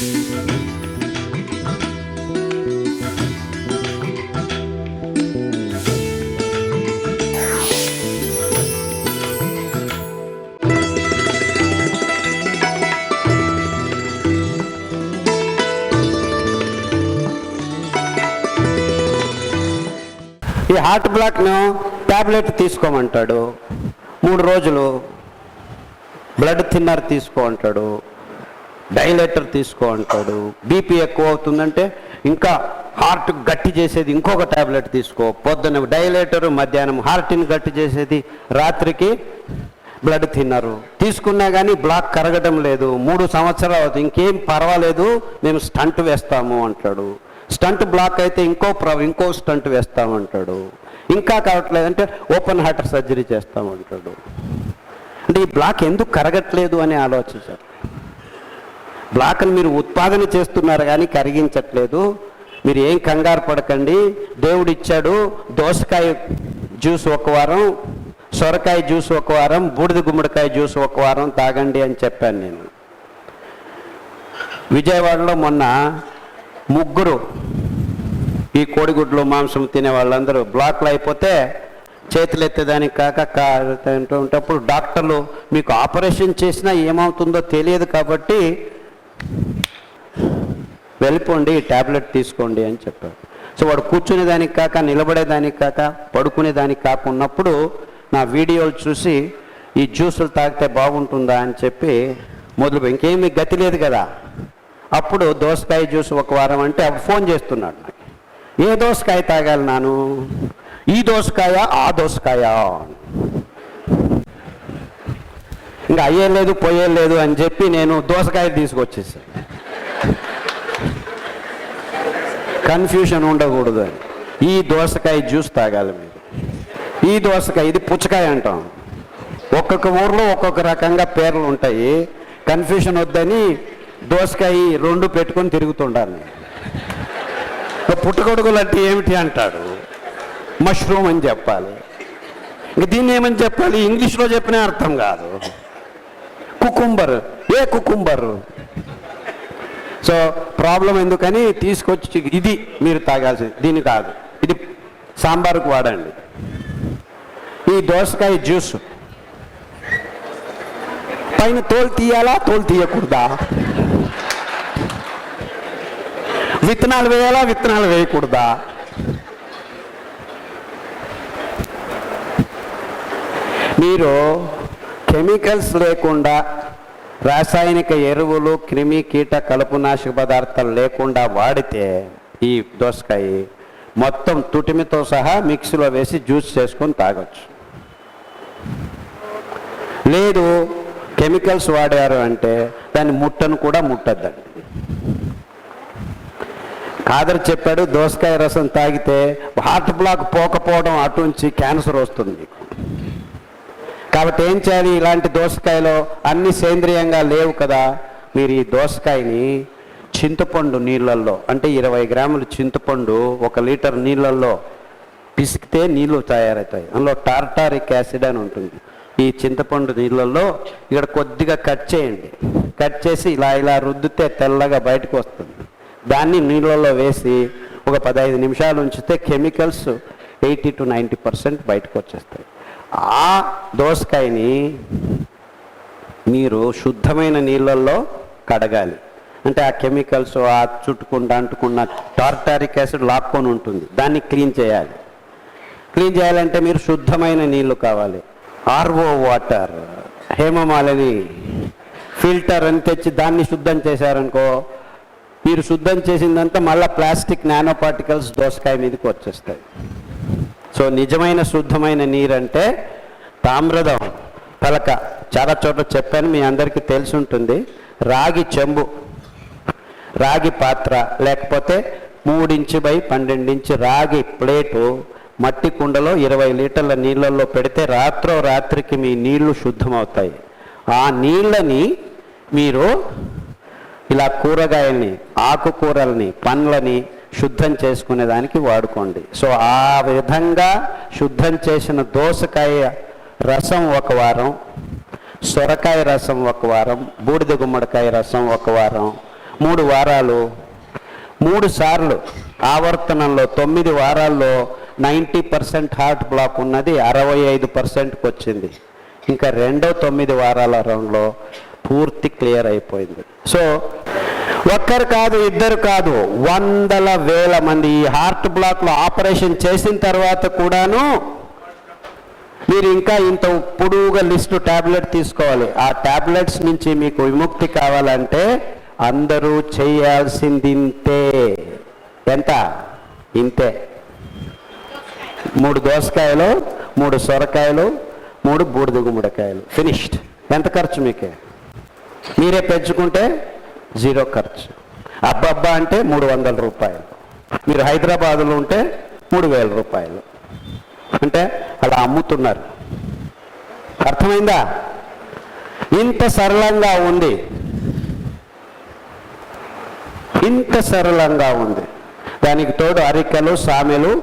ఈ హార్ట్ బ్లాక్ను ట్యాబ్లెట్ తీసుకోమంటాడు. మూడు రోజులు బ్లడ్ థిన్నర్ తీసుకో అంటాడు. డైలేటర్ తీసుకో అంటాడు. బీపీ ఎక్కువ అవుతుందంటే ఇంకా హార్ట్ గట్టి చేసేది ఇంకొక ట్యాబ్లెట్ తీసుకో. పొద్దున డైలేటర్ మధ్యాహ్నం హార్ట్ని గట్టి చేసేది రాత్రికి బ్లడ్ తిన్నారు. తీసుకున్నా కానీ బ్లాక్ కరగడం లేదు. మూడు సంవత్సరాలు అవుతుంది. ఇంకేం పర్వాలేదు. మేము స్టంట్ వేస్తాము అంటాడు. స్టంట్ బ్లాక్ అయితే ఇంకో ప్ర ఇంకో స్టంట్ వేస్తామంటాడు ఇంకా కావట్లేదంటే ఓపెన్ హార్ట్ సర్జరీ చేస్తామంటాడు అంటే ఈ బ్లాక్ ఎందుకు కరగట్లేదు అని ఆలోచించారు బ్లాక్ని మీరు ఉత్పాదన చేస్తున్నారు కానీ కరిగించట్లేదు. మీరు ఏం కంగారు పడకండి. దేవుడు ఇచ్చాడు దోసకాయ జ్యూస్ ఒక వారం సొరకాయ జ్యూస్ ఒక వారం బూడిద గుమ్మడికాయ జ్యూస్ ఒక వారం తాగండి అని చెప్పాను నేను. విజయవాడలో మొన్న ముగ్గురు ఈ కోడిగుడ్లు మాంసం తినే వాళ్ళందరూ బ్లాక్లు అయిపోతే చేతులు ఎత్తేదానికి కాక ఉంటప్పుడు డాక్టర్లు మీకు ఆపరేషన్ చేసినా ఏమవుతుందో తెలియదు కాబట్టి వెళ్ళిపోండి ట్యాబ్లెట్ తీసుకోండి అని చెప్పారు సో వాడు కూర్చునేదానికి కాక నిలబడేదానికి కాక పడుకునేదానికి కాక ఉన్నప్పుడు నా వీడియోలు చూసి ఈ జ్యూసులు తాగితే బాగుంటుందా అని చెప్పి మొదలు ఇంకేమీ గతి లేదు కదా. అప్పుడు దోసకాయ జ్యూస్ ఒక వారం అంటే అప్పుడు ఫోన్ చేస్తున్నాడు నాకు. ఏ దోసకాయ తాగాలి నాను? ఈ దోసకాయ ఆ దోసకాయ ఇంకా అయ్యే లేదు పోయే లేదు అని చెప్పి నేను దోసకాయ తీసుకొచ్చేసాను కన్ఫ్యూషన్ ఉండకూడదు అని. ఈ దోసకాయ జ్యూస్ తాగాలి మీరు. ఈ దోసకాయ ఇది పుచ్చకాయ అంటాం. ఒక్కొక్క ఊర్లో ఒక్కొక్క రకంగా పేర్లు ఉంటాయి. కన్ఫ్యూషన్ వద్దని దోసకాయ రెండు పెట్టుకొని తిరుగుతుండాలి పుట్టగొడుగులు అంటే ఏమిటి అంటాడు. మష్రూమ్ అని చెప్పాలి. ఇంక దీన్ని ఏమని చెప్పాలి? ఇంగ్లీష్లో చెప్పినా అర్థం కాదు. కుకుంబర్. ఏ కుకుంబర్? సో ప్రాబ్లం ఎందుకని తీసుకొచ్చి ఇది మీరు తాగాల్సింది దీని కాదు. ఇది సాంబార్కు వాడండి. ఈ దోసకాయ జ్యూస్. పైన తోలు తీయాలా తోలు తీయకూడదా? విత్తనాలు వేయాలా విత్తనాలు వేయకూడదా? మీరు కెమికల్స్ లేకుండా రాసాయనిక ఎరువులు క్రిమి కీట కలుపునాశక పదార్థాలు లేకుండా వాడితే ఈ దోసకాయ మొత్తం తుటిమితో సహా మిక్సీలో వేసి జ్యూస్ చేసుకొని తాగొచ్చు. లేదు కెమికల్స్ వాడారు అంటే దాన్ని ముట్టను కూడా ముట్టద్దండి. కాదర్ చెప్పాడు దోసకాయ రసం తాగితే హార్ట్ బ్లాక్ పోకపోవడం అటు నుంచి క్యాన్సర్ వస్తుంది. మీకు కాబట్టి ఏం చేయాలి? ఇలాంటి దోసకాయలో అన్ని సేంద్రియంగా లేవు కదా. మీరు ఈ దోసకాయని చింతపండు నీళ్ళల్లో అంటే ఇరవై గ్రాములు చింతపండు ఒక లీటర్ నీళ్ళల్లో పిసికితే నీళ్ళు తయారవుతాయి. అందులో టార్టారిక్ యాసిడ్ అని ఉంటుంది. ఈ చింతపండు నీళ్ళల్లో ఇక్కడ కొద్దిగా కట్ చేయండి. కట్ చేసి ఇలా ఇలా రుద్దితే తెల్లగా బయటకు వస్తుంది. దాన్ని నీళ్ళల్లో వేసి ఒక పదహైదు నిమిషాలు ఉంచితే chemicals eighty to ninety percent బయటకు వచ్చేస్తాయి. ఆ దోసకాయని మీరు శుద్ధమైన నీళ్ళల్లో కడగాలి. అంటే ఆ కెమికల్స్ ఆ చుట్టుకుండా అంటుకున్న టార్టారిక్ యాసిడ్ లాక్కొని ఉంటుంది. దాన్ని క్లీన్ చేయాలి. క్లీన్ చేయాలంటే మీరు శుద్ధమైన నీళ్ళు కావాలి. ఆర్ఓ వాటర్ హేమమాలని ఫిల్టర్ అని తెచ్చి దాన్ని శుద్ధం చేశారనుకో మీరు శుద్ధం చేసిందంతా మళ్ళీ ప్లాస్టిక్ నానో పార్టికల్స్ దోసకాయ మీదకి వచ్చేస్తాయి. సో నిజమైన శుద్ధమైన నీరు అంటే తామ్రదం పలక చాలా చోట్ల చెప్పాను మీ అందరికీ తెలిసి ఉంటుంది రాగి చెంబు రాగి పాత్ర లేకపోతే మూడించి బై పన్నెండించి రాగి ప్లేటు మట్టి కుండలో ఇరవై లీటర్ల నీళ్ళల్లో పెడితే రాత్రో రాత్రికి మీ నీళ్ళు శుద్ధమవుతాయి. ఆ నీళ్ళని మీరు ఇలా కూరగాయల్ని ఆకుకూరల్ని పండ్లని శుద్ధం చేసుకునేదానికి వాడుకోండి. సో ఆ విధంగా శుద్ధం చేసిన దోసకాయ రసం ఒక వారం సొరకాయ రసం ఒక వారం బూడిద గుమ్మడికాయ రసం ఒక వారం మూడు వారాలు మూడు సార్లు ఆవర్తనంలో తొమ్మిది వారాల్లో నైంటీ పర్సెంట్ హార్ట్ బ్లాక్ ఉన్నది అరవై ఐదు పర్సెంట్కి వచ్చింది. ఇంకా రెండో తొమ్మిది వారాల రౌండ్లో పూర్తి క్లియర్ అయిపోయింది. సో ఒక్కరు కాదు ఇద్దరు కాదు వందల వేల మంది ఈ హార్ట్ బ్లాక్లో ఆపరేషన్ చేసిన తర్వాత కూడాను మీరు ఇంకా ఇంత పొడువుగా లిస్టు టాబ్లెట్ తీసుకోవాలి. ఆ ట్యాబ్లెట్స్ నుంచి మీకు విముక్తి కావాలంటే అందరూ చేయాల్సింది ఇంతే ఎంత? ఇంతే. మూడు దోసకాయలు మూడు సొరకాయలు మూడు బూడిద గుమ్మడికాయలు. ఫినిష్డ్. ఎంత ఖర్చు మీకే? మీరే పెంచుకుంటే జీరో ఖర్చు. అబ్బబ్బా అంటే మూడు వందల రూపాయలు. మీరు హైదరాబాదులో ఉంటే మూడు వేల రూపాయలు. అంటే అలా అమ్ముతున్నారు. అర్థమైందా? ఇంత సరళంగా ఉంది. ఇంత సరళంగా ఉంది. దానికి తోడు అరికలు సామెలు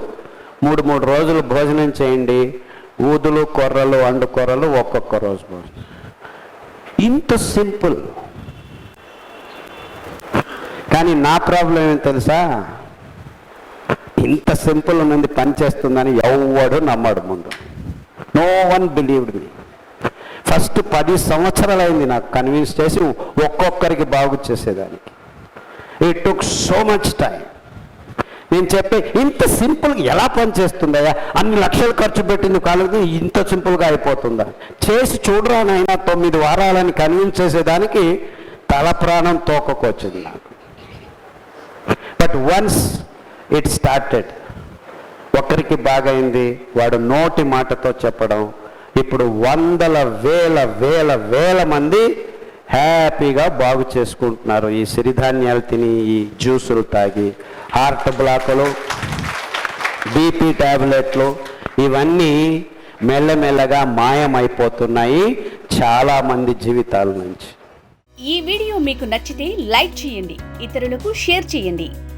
మూడు మూడు రోజులు భోజనం చేయండి. ఊదులు కొర్రలు అండు కొర్రలు ఒక్కొక్క రోజు భోజనం. ఇంత సింపుల్. కానీ నా ప్రాబ్లం ఏం తెలుసా? ఇంత సింపుల్ ఉన్నది పని చేస్తుందని ఎవ్వడు నమ్మడు ముందు. No one believed me. First పది సంవత్సరాలు అయింది నాకు కన్విన్స్ చేసి ఒక్కొక్కరికి బాగు చేసేదానికి. It took so much time నేను చెప్పే ఇంత సింపుల్గా ఎలా పనిచేస్తుందయ్యా అన్ని లక్షలు ఖర్చు పెట్టింది కాలేదు ఇంత సింపుల్గా అయిపోతుందా? చేసి చూడరానైనా తొమ్మిది వారాలని కన్విన్స్ చేసేదానికి తల ప్రాణం తోకకొచ్చింది నాకు. బట్ వన్స్ ఇట్ స్టార్టెడ్ ఒకరికి బాగైంది వాడు నోటి మాటతో చెప్పడం. ఇప్పుడు వందల వేల వేల వేల మంది హ్యాపీగా బాగు చేసుకుంటున్నారు. ఈ సిరిధాన్యాలు తిని ఈ జ్యూసులు తాగి హార్ట్ బ్లాకులు బీపీ టాబ్లెట్లు ఇవన్నీ మెల్లమెల్లగా మాయమైపోతున్నాయి చాలామంది జీవితాల నుంచి. ఈ వీడియో మీకు నచ్చితే లైక్ చేయండి ఇతరులకు షేర్ చేయండి.